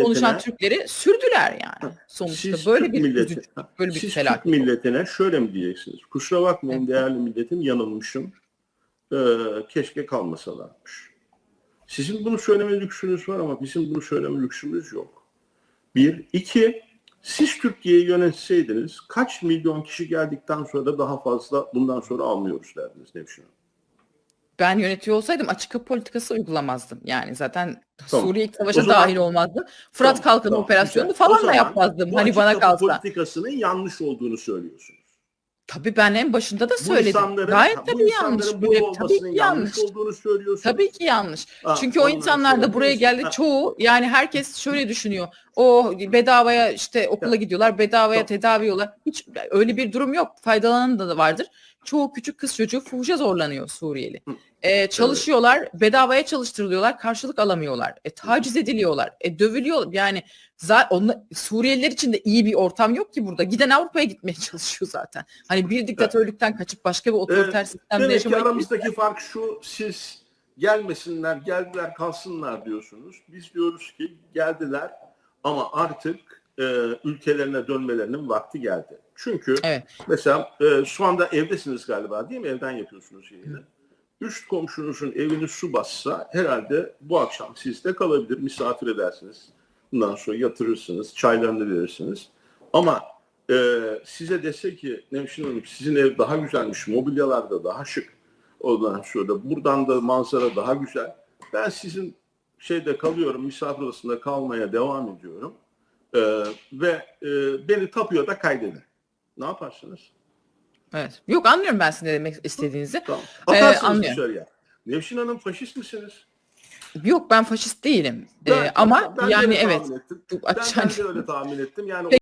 konuşan Türkleri sürdüler yani. Sonuçta Siz böyle Türk bir milleti- böyle bir Siz felaket. Türk milletine şöyle mi diyeceksiniz? Kusura bakmayın Evet. değerli milletim yanılmışım. Ee, keşke kalmasalarmış. Sizin bunu söyleme lüksünüz var ama bizim bunu söyleme lüksümüz yok. Bir. iki siz Türkiye'yi yönetseydiniz kaç milyon kişi geldikten sonra da daha fazla bundan sonra almıyoruz derdiniz Nevşin Hanım. Ben yönetiyor olsaydım açık kapı politikası uygulamazdım. Yani zaten Tamam. Suriye ilk savaşa zaman- dahil olmazdım. Fırat Tamam, Kalkanı tamam, operasyonunu güzel. Falan da yapmazdım. Bu Hani bana kalsa. politikasının yanlış olduğunu söylüyorsunuz. Tabii ben en başında da Bu söyledim. insanların, Gayet bu tabii insanların yanlış. bu Böyle, tabii ki yanlış yanlış. olduğunu söylüyorsunuz. Tabii ki yanlış. Ha, Çünkü o insanlar da buraya geldi Ha. çoğu yani herkes şöyle düşünüyor. O bedavaya işte okula gidiyorlar, bedavaya tedavi yollar. Hiç öyle bir durum yok. Faydalanan da vardır. Çoğu küçük kız çocuğu fuhuşa zorlanıyor Suriyeli. Hı. Ee, çalışıyorlar, bedavaya çalıştırılıyorlar, karşılık alamıyorlar. E, taciz ediliyorlar, e, dövülüyor. Yani onla, Suriyeliler için de iyi bir ortam yok ki burada. Giden Avrupa'ya gitmeye çalışıyor zaten. Hani bir diktatörlükten kaçıp başka bir otoriter sistemde Demek ki yaşamak aramızdaki fark şu, siz gelmesinler, geldiler kalsınlar diyorsunuz. Biz diyoruz ki geldiler ama artık e, ülkelerine dönmelerinin vakti geldi. Çünkü Evet. mesela e, şu anda evdesiniz galiba değil mi? Evden yapıyorsunuz yayını. Üst komşunuzun evini su bassa herhalde bu akşam sizde kalabilir, misafir edersiniz. Bundan sonra yatırırsınız, çaylarını verirsiniz. Ama e, size dese ki Nevşin Hanım sizin ev daha güzelmiş, mobilyalar da daha şık. Ondan sonra buradan da manzara daha güzel. Ben sizin şeyde kalıyorum, misafir odasında kalmaya devam ediyorum. E, ve e, beni tapuya da kaydedin. Ne yaparsınız? Evet. Yok anlıyorum ben sizin ne demek istediğinizi. Tamam. Ee, anlıyorum. dışarıya. Nevşin Hanım faşist misiniz? Yok ben faşist değilim. Ee, Ben- ama ben yani evet. ettim. Ben, ben de öyle tahmin ettim. Yani